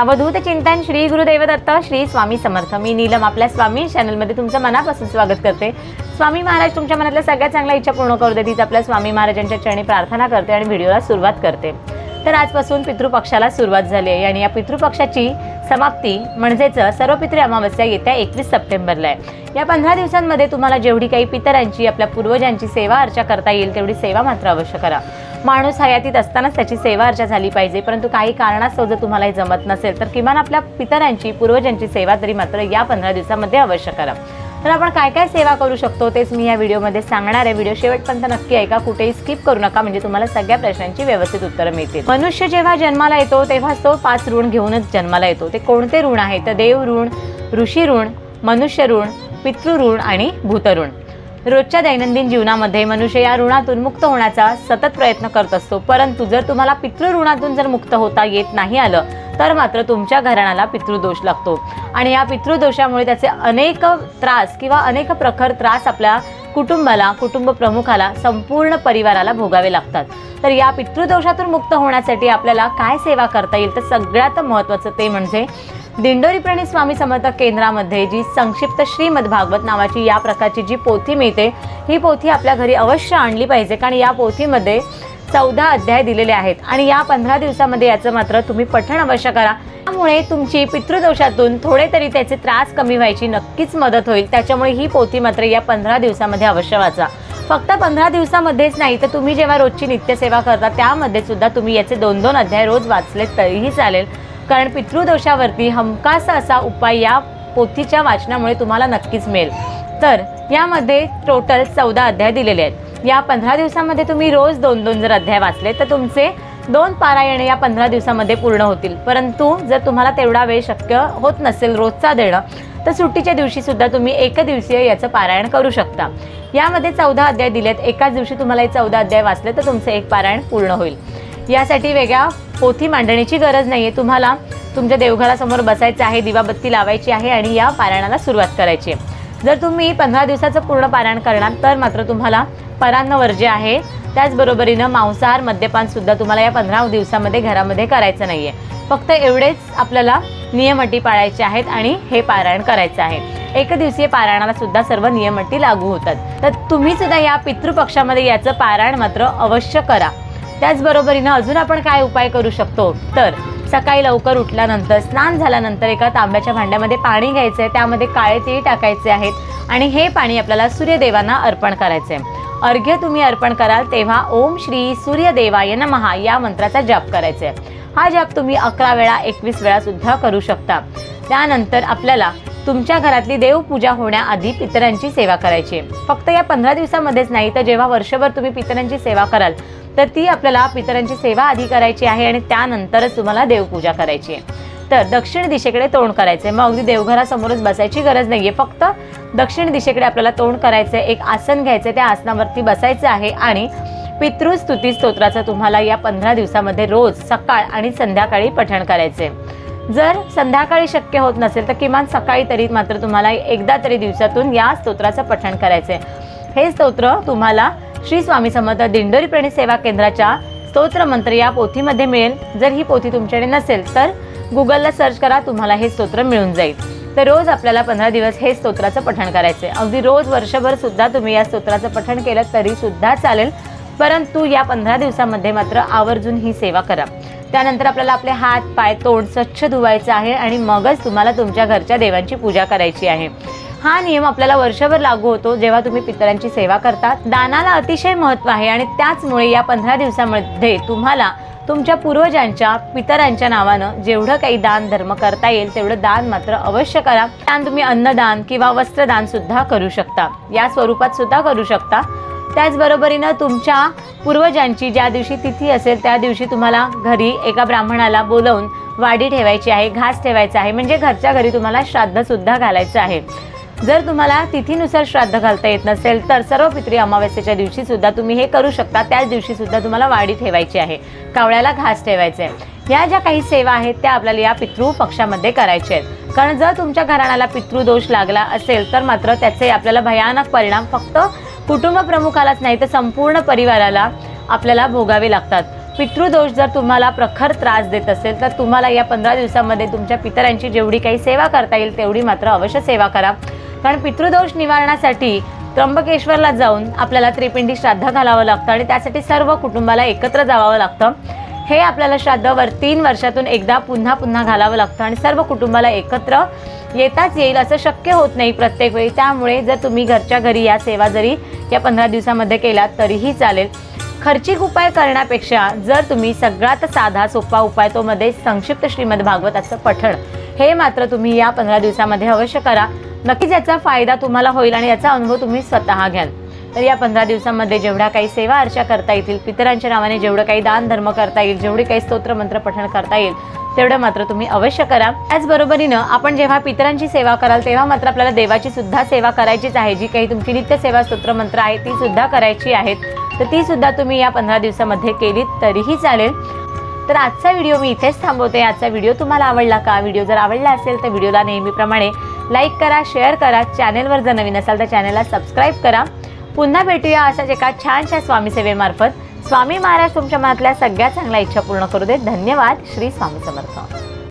अवधूत चिंतन श्री गुरुदेवदत्त श्री स्वामी समर्थ. मी नीलम आपल्या स्वामी चॅनलमध्ये तुमचं मनापासून स्वागत करते. स्वामी महाराज तुमच्या मनातल्या सगळ्यात चांगल्या इच्छा पूर्ण करू दे तीच आपल्या स्वामी महाराजांच्या चरणी प्रार्थना करते आणि व्हिडिओला सुरुवात करते. तर आजपासून पितृपक्षाला सुरुवात झाली आहे आणि या पितृपक्षाची समाप्ती म्हणजेच सर्व पितृ अमावस्या येत्या एकवीस सप्टेंबरला आहे. या पंधरा दिवसांमध्ये तुम्हाला जेवढी काही पितरांची आपल्या पूर्वजांची सेवा अर्चा करता येईल तेवढी सेवा मात्र अवश्य करा. माणूस हयातीत असतानाच त्याची सेवा अर्चा झाली पाहिजे. परंतु काही कारणास्तव जर तुम्हाला हे जमत नसेल तर किमान आपल्या पितरांची पूर्वजांची सेवा तरी मात्र या पंधरा दिवसामध्ये अवश्य करा. तर आपण काय काय सेवा करू शकतो? तेच मी या व्हिडिओमध्ये सांगणार आहे. व्हिडिओ शेवटपर्यंत नक्की ऐका. कुठेही स्किप करू नका. म्हणजे तुम्हाला सगळ्या प्रश्नांची व्यवस्थित उत्तरं मिळतील. मनुष्य जेव्हा जन्माला येतो तेव्हाच तो पाच ऋण घेऊनच जन्माला येतो. ते कोणते ऋण आहे? तर देव ऋण ऋषी ऋण मनुष्य ऋण पितृ ऋण आणि भूतऋण रोजच्या दैनंदिन जीवनामध्ये मनुष्य या ऋणातून मुक्त होण्याचा सतत प्रयत्न करत असतो. परंतु जर तुम्हाला पितृ ऋणातून जर मुक्त होता येत नाही आलं तर मात्र तुमच्या घराण्याला पितृदोष लागतो. आणि या पितृदोषामुळे त्याचे अनेक त्रास किंवा अनेक प्रखर त्रास आपल्या कुटुंबाला कुटुंब प्रमुखाला संपूर्ण परिवाराला भोगावे लागतात. तर या पितृदोषातून मुक्त होण्यासाठी आपल्याला काय सेवा करता येईल तर सगळ्यात महत्त्वाचं ते म्हणजे दिंडोरी प्रणित स्वामी समर्थक केंद्रामध्ये जी संक्षिप्त श्रीमद्भागवत नावाची या प्रकारची जी पोथी मिळते ही पोथी आपल्या घरी अवश्य आणली पाहिजे. कारण या पोथीमध्ये चौदा अध्याय दिलेले आहेत आणि या पंधरा दिवसामध्ये याचं मात्र तुम्ही पठण अवश्य करा. त्यामुळे तुमची पितृदोषातून थोडे तरी त्याचे त्रास कमी व्हायची नक्कीच मदत होईल. त्याच्यामुळे ही पोथी मात्र या पंधरा दिवसामध्ये अवश्य वाचा. फक्त पंधरा दिवसामध्येच नाही तर तुम्ही जेव्हा रोजची नित्यसेवा करता त्यामध्ये सुद्धा तुम्ही याचे दोन दोन अध्याय रोज वाचले तरीही चालेल. कारण पितृदोषावरती हमखास असा उपाय या पोथीच्या वाचनामुळे तुम्हाला नक्कीच मिळेल. तर यामध्ये टोटल चौदा अध्याय दिलेले आहेत. या पंधरा दिवसामध्ये तुम्ही रोज दोन दोन जर अध्याय वाचले तर तुमचे दोन पारायणे या पंधरा दिवसामध्ये पूर्ण होतील. परंतु जर तुम्हाला तेवढा वेळ शक्य होत नसेल रोजचा देणं तर सुट्टीच्या दिवशी सुद्धा तुम्ही एक दिवसीय याचं पारायण करू शकता. यामध्ये चौदा अध्याय दिलेत. एकाच दिवशी तुम्हाला हे चौदा अध्याय वाचले तर तुमचं एक पारायण पूर्ण होईल. यासाठी वेगळ्या पोथी मांडण्याची गरज नाही आहे तुम्हाला तुमच्या देवघरासमोर बसायचं आहे दिवाबत्ती लावायची आहे आणि या पारायणाला सुरुवात करायची आहे. जर तुम्ही पंधरा दिवसाचं पूर्ण पारायण करणार तर मात्र तुम्हाला परान्न वर्ज्य आहे. त्याचबरोबरीनं मांसाहार मद्यपान सुद्धा तुम्हाला या पंधरा दिवसामध्ये घरामध्ये करायचं नाही आहे फक्त एवढेच आपल्याला नियम अटी पाळायचे आहेत आणि हे पारायण करायचं आहे. एक दिवसीय पारायणाला सुद्धा सर्व नियम अटी लागू होतात. तर तुम्ही सुद्धा या पितृपक्षामध्ये याचं पारायण मात्र अवश्य करा. त्याचबरोबरीनं अजून आपण काय उपाय करू शकतो? तर सकाळी लवकर उठल्यानंतर स्नान झाल्यानंतर एका तांब्याच्या भांड्यामध्ये पाणी घ्यायचं आहे त्यामध्ये काळे तीळ टाकायचे आहेत आणि हे पाणी आपल्याला सूर्यदेवांना अर्पण करायचे आहे अर्घ्य तुम्ही अर्पण कराल तेव्हा ओम श्री सूर्यदेवाय नमहा या मंत्राचा जप करायचा आहे हा जप तुम्ही अकरा वेळा एकवीस वेळा सुद्धा करू शकता. त्यानंतर आपल्याला तुमच्या घरातली देवपूजा होण्याआधी पितरांची सेवा करायची आहे. फक्त या पंधरा दिवसामध्येच नाही तर जेव्हा वर्षभर तुम्ही पितरांची सेवा कराल तर ती आपल्याला पितरांची सेवा आधी करायची आहे आणि त्यानंतरच तुम्हाला देवपूजा करायची आहे. तर दक्षिण दिशेकडे तोंड करायचंय. मग अगदी देवघरासमोरच बसायची गरज नाहीये. फक्त दक्षिण दिशेकडे आपल्याला तोंड करायचंय. एक आसन घ्यायचंय. त्या आसनावरती बसायचं आहे आणि पितृस्तुती स्तोत्राचं तुम्हाला या पंधरा दिवसामध्ये रोज सकाळ आणि संध्याकाळी पठण करायचंय. जर संध्याकाळी शक्य होत नसेल तर किमान सकाळी तरी मात्र तुम्हाला एकदा तरी दिवसातून या स्तोत्राचं पठण करायचंय. हे स्तोत्र तुम्हाला श्री स्वामी समर्थ दिंडोरी प्रेणी सेवा केंद्राच्या स्तोत्रमंत्र या पोथीमध्ये मिळेल. जर ही पोथी तुमच्याकडे नसेल तर गुगलला सर्च करा तुम्हाला हे स्तोत्र मिळून जाईल. तर रोज आपल्याला पंधरा दिवस हे स्तोत्राचं पठण करायचं आहे. अगदी रोज वर्षभर सुद्धा तुम्ही या स्तोत्राचं पठण केलं तरी सुद्धा चालेल. परंतु या पंधरा दिवसामध्ये मात्र आवर्जून ही सेवा करा. त्यानंतर आपल्याला आपले हात पाय तोंड स्वच्छ धुवायचं आहे आणि मगच तुम्हाला तुमच्या घरच्या देवांची पूजा करायची आहे. हा नियम आपल्याला वर्षभर लागू होतो जेव्हा तुम्ही पितरांची सेवा करता दानाला अतिशय महत्त्व आहे आणि त्याचमुळे या पंधरा दिवसामध्ये तुम्हाला तुमच्या पूर्वजांच्या पितरांच्या नावानं जेवढं काही दान धर्म करता येईल तेवढं दान मात्र अवश्य करा. दान तुम्ही अन्नदान किंवा वस्त्रदान सुद्धा करू शकता. या स्वरूपात सुद्धा करू शकता. त्याचबरोबरीनं तुमच्या पूर्वजांची ज्या दिवशी तिथी असेल त्या दिवशी तुम्हाला घरी एका ब्राह्मणाला बोलवून वाडी ठेवायची आहे घास ठेवायचा आहे. म्हणजे घरच्या घरी तुम्हाला श्राद्धसुद्धा घालायचं आहे. जर तुम्हाला तिथीनुसार श्राद्ध घालता येत नसेल तर सर्व पित्री अमावस्येच्या दिवशी सुद्धा तुम्ही हे करू शकता. त्याच दिवशी सुद्धा तुम्हाला वाडी ठेवायची आहे. कावळ्याला घास ठेवायचे आहे. या ज्या काही सेवा आहेत त्या आपल्याला या पितृ पक्षामध्ये करायच्या आहेत. कारण जर तुमच्या घराण्याला पितृदोष लागला असेल तर मात्र त्याचे आपल्याला भयानक परिणाम फक्त कुटुंब प्रमुखालाच नाही तर संपूर्ण परिवाराला आपल्याला भोगावे लागतात. पितृदोष जर तुम्हाला प्रखर त्रास देत असेल तर तुम्हाला या पंधरा दिवसामध्ये तुमच्या पितरांची जेवढी काही सेवा करता येईल तेवढी मात्र अवश्य सेवा करा. कारण पितृदोष निवारणासाठी त्र्यंबकेश्वरला जाऊन आपल्याला त्रिपिंडी श्राद्ध घालावं लागतं आणि त्यासाठी सर्व कुटुंबाला एकत्र जावं लागतं. हे आपल्याला श्राद्ध वर तीन वर्षातून एकदा पुन्हा पुन्हा घालावं लागतं आणि सर्व कुटुंबाला एकत्र येताच येईल असं शक्य होत नाही प्रत्येक वेळी. त्यामुळे जर तुम्ही घरच्या घरी या सेवा जरी या पंधरा दिवसामध्ये केलात तरीही चालेल. खर्चिक उपाय करण्यापेक्षा जर तुम्ही सगळ्यात साधा सोपा उपाय तो मध्ये संक्षिप्त श्रीमद भागवताचं पठण हे मात्र तुम्ही या पंधरा दिवसामध्ये अवश्य करा. नक्कीच याचा फायदा तुम्हाला होईल आणि याचा अनुभव तुम्ही स्वतः घ्याल. तर या पंधरा दिवसांमध्ये जेवढ्या काही सेवा अर्चा करता येतील पितरांच्या नावाने जेवढं काही दान धर्म करता येईल जेवढे काही स्तोत्र मंत्र पठण करता येईल तेवढं मात्र तुम्ही अवश्य करा. त्याचबरोबरीनं आपण जेव्हा पितरांची सेवा कराल तेव्हा मात्र आपल्याला देवाची सुद्धा सेवा करायचीच आहे. जी काही तुमची नित्य सेवा स्तोत्र मंत्र आहे ती सुद्धा करायची आहेत. तर ती सुद्धा तुम्ही या पंधरा दिवसामध्ये केलीत तरीही चालेल. तर आजचा व्हिडिओ मी इथेच थांबवते. आजचा व्हिडिओ तुम्हाला आवडला का? व्हिडिओ जर आवडला असेल तर व्हिडिओला नेहमीप्रमाणे लाईक करा शेअर करा चॅनेलवर जर नवीन असाल तर चॅनेलला सबस्क्राईब करा. पुन्हा भेटूया अशाच एका छानशा स्वामी सेवेमार्फत. स्वामी महाराज तुमच्या मनातल्या सगळ्या चांगल्या इच्छा पूर्ण करू देत. धन्यवाद. श्री स्वामी समर्थ.